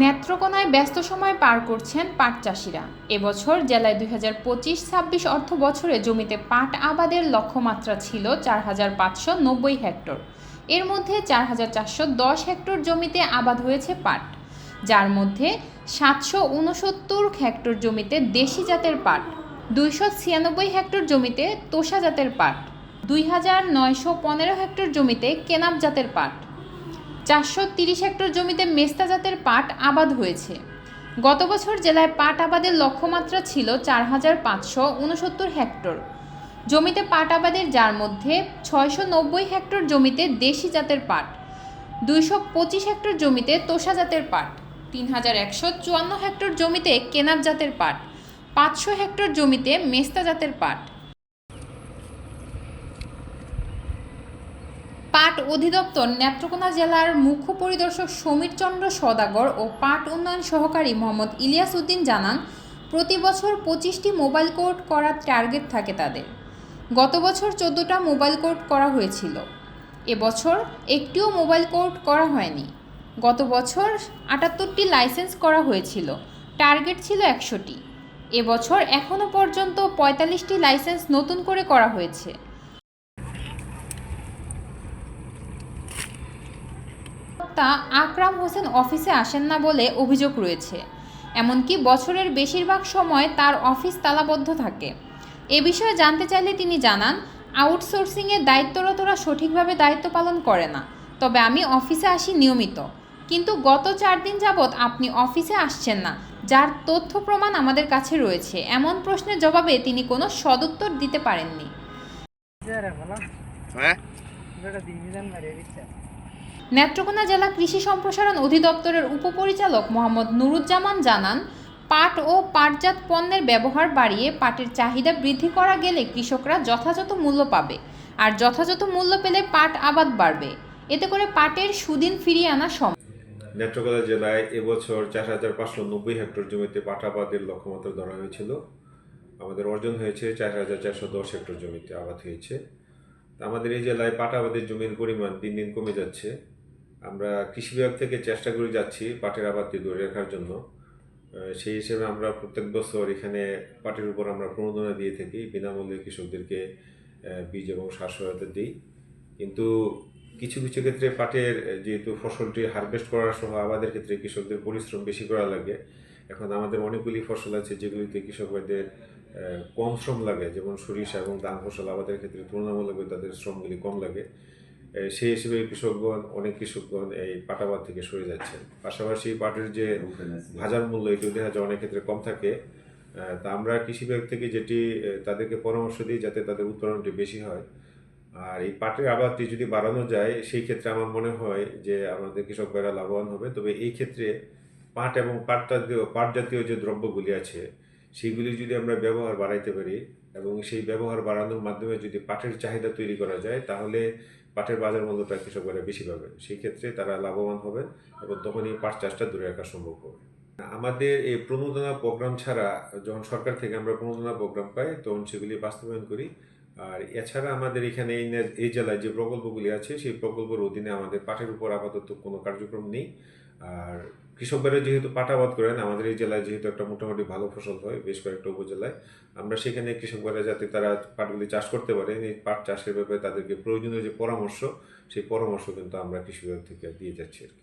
নেত্রকোনায় ব্যস্ত সময় পার করছেন পাট চাষিরা। এবছর জেলায় দুই হাজার পঁচিশ ছাব্বিশ অর্থ বছরে জমিতে পাট আবাদের লক্ষ্যমাত্রা ছিল চার হাজার পাঁচশো নব্বই হেক্টর। এর মধ্যে চার হাজার চারশো দশ হেক্টর জমিতে আবাদ হয়েছে পাট। যার মধ্যে সাতশো উনসত্তর হেক্টর জমিতে দেশি জাতের পাট, দুইশো ছিয়ানব্বই হেক্টর জমিতে তোষা জাতের পাট, দুই হাজার নয়শো পনেরো হেক্টর জমিতে কেনাব জাতের পাট। চারশো তিরিশ হেক্টর জমিতে মেস্তা জাতের পাট আবাদ হয়েছে। গত বছর জেলায় পাট আবাদের লক্ষ্যমাত্রা ছিল চার হাজার পাঁচশো উনসত্তর হেক্টর। জমিতে পাট আবাদের যার মধ্যে ছয়শো নব্বই হেক্টর জমিতে দেশি জাতের পাট, দুইশো পঁচিশ হেক্টর জমিতে তোষা জাতের পাট, তিন হাজার একশো চুয়ান্ন হেক্টর জমিতে কেনাব জাতের পাট, পাঁচশো হেক্টর জমিতে মেস্তা জাতের পাট পাট অধিদপ্তর নেত্রকোনা জেলার মুখ্য পরিদর্শক সমীর চন্দ্র সদাগর ও পাট উন্নয়ন সহকারী মোহাম্মদ ইলিয়াস উদ্দিন জানান, প্রতি বছর পঁচিশটি মোবাইল কোর্ট করার টার্গেট থাকে তাদের। গত বছর চোদ্দোটা মোবাইল কোর্ট করা হয়েছিল। এবছর একটিও মোবাইল কোর্ট করা হয়নি। গত বছর আটাত্তরটি লাইসেন্স করা হয়েছিল। টার্গেট ছিল একশোটি। এবছর এখনও পর্যন্ত পঁয়তাল্লিশটি লাইসেন্স নতুন করে করা হয়েছে। তা আকরাম হোসেন অফিসে আসেন না বলে অভিযোগ রয়েছে। এমনকি বছরের বেশিরভাগ সময় তার অফিস তালাবদ্ধ থাকে। এ বিষয়ে জানতে চাইলে তিনি জানান আউটসোর্সিংয়ে দায়িত্বরতরা সঠিকভাবে দায়িত্ব পালন করে না। তবে আমি অফিসে আসি নিয়মিত। কিন্তু গত চার দিন যাবৎ আপনি অফিসে আসছেন না যার তথ্য প্রমাণ আমাদের কাছে রয়েছে। এমন প্রশ্নের জবাবে তিনি কোনো সদুত্তর দিতে পারেননি। হ্যাঁ? নেত্রকোনা জেলা কৃষি সম্প্রসারণ অধিদপ্তরের উপপরিচালক মোহাম্মদ নুরুজ্জামান জানান, পাট ও পাটজাত পণ্যের ব্যবহার বাড়িয়ে পাটের চাহিদা বৃদ্ধি করা গেলে কৃষকরা যথাযথ মূল্য পাবে আর যথাযথ মূল্য পেলে পাট আবাদ বাড়বে। এতে করে পাটের সুদিন ফিরিয়ে আনা সম্ভব। নেত্রকোনা জেলায় এবছর চার হাজার পাঁচশো নব্বই হেক্টর জমিতে পাট আবাদের লক্ষ্যমাত্রা ধরা হয়েছিল। আমাদের অর্জন হয়েছে চার হাজার চারশো দশ হেক্টর জমিতে আবাদ হয়েছে। আমাদের এই জেলায় পাট আবাদের জমির পরিমাণ দিন দিন কমে যাচ্ছে। আমরা কৃষি বিভাগ থেকে চেষ্টা করে যাচ্ছি পাটের আবাদটি ধরে রাখার জন্য। সেই হিসেবে আমরা প্রত্যেক বছর এখানে পাটের উপর আমরা প্রণোদনা দিয়ে থাকি, বিনামূল্যে কৃষকদেরকে বীজ এবং সার সহায়তা দিই। কিন্তু কিছু কিছু ক্ষেত্রে পাটের যেহেতু ফসলটি হারভেস্ট করার সহ আবাদের ক্ষেত্রে কৃষকদের পরিশ্রম বেশি করা লাগে, এখন আমাদের অনেকগুলি ফসল আছে যেগুলিতে কৃষক ভাইদের কম শ্রম লাগে, যেমন সরিষা এবং ধান ফসল আবাদের ক্ষেত্রে তুলনামূলকভাবে তাদের শ্রমগুলি কম লাগে। সেই হিসেবে কৃষকগণ, অনেক কৃষকগণ এই পাটাবাদ থেকে সরে যাচ্ছেন। পাশাপাশি পাটের যে বাজার মূল্য এটিও দেখা যায় অনেক ক্ষেত্রে কম থাকে। তা আমরা কৃষি বিভাগ থেকে যেটি তাদেরকে পরামর্শ দিই যাতে তাদের উৎপাদনটি বেশি হয়। আর এই পাটের আবাদটি যদি বাড়ানো যায়, সেই ক্ষেত্রে আমার মনে হয় যে আমাদের কৃষক ভাইরা লাভবান হবে। তবে এই ক্ষেত্রে পাট এবং পাট জাতীয় পাট জাতীয় যে দ্রব্যগুলি আছে, সেগুলি যদি আমরা ব্যবহার বাড়াইতে পারি এবং সেই ব্যবহার বাড়ানোর মাধ্যমে যদি পাটের চাহিদা তৈরি করা যায়, তাহলে পাটের বাজার মূল্যটা কৃষকরা বেশি পাবে। সেই ক্ষেত্রে তারা লাভবান হবে এবং তখনই পাট চাষটা দূরে রাখা সম্ভব হবে। আমাদের এই প্রণোদনা প্রোগ্রাম ছাড়া যখন সরকার থেকে আমরা প্রণোদনা প্রোগ্রাম পাই, তখন সেগুলি বাস্তবায়ন করি। আর এছাড়া আমাদের এখানে এই এই জেলায় যে প্রকল্পগুলি আছে, সেই প্রকল্পের অধীনে আমাদের পাটের উপর আপাতত কোনো কার্যক্রম নেই। আর কৃষকরা যেহেতু পাটাবাদ করেন, আমাদের এই জেলায় যেহেতু একটা মোটামুটি ভালো ফসল হয়, বেশ কয়েকটা উপজেলায়, আমরা সেখানে কৃষকরা যাতে তারা পাটগুলি চাষ করতে পারে, এই পাট চাষের ব্যাপারে তাদেরকে প্রয়োজনীয় যে পরামর্শ, সেই পরামর্শ কিন্তু আমরা কৃষি বিভাগ থেকে দিয়ে যাচ্ছি আর কি।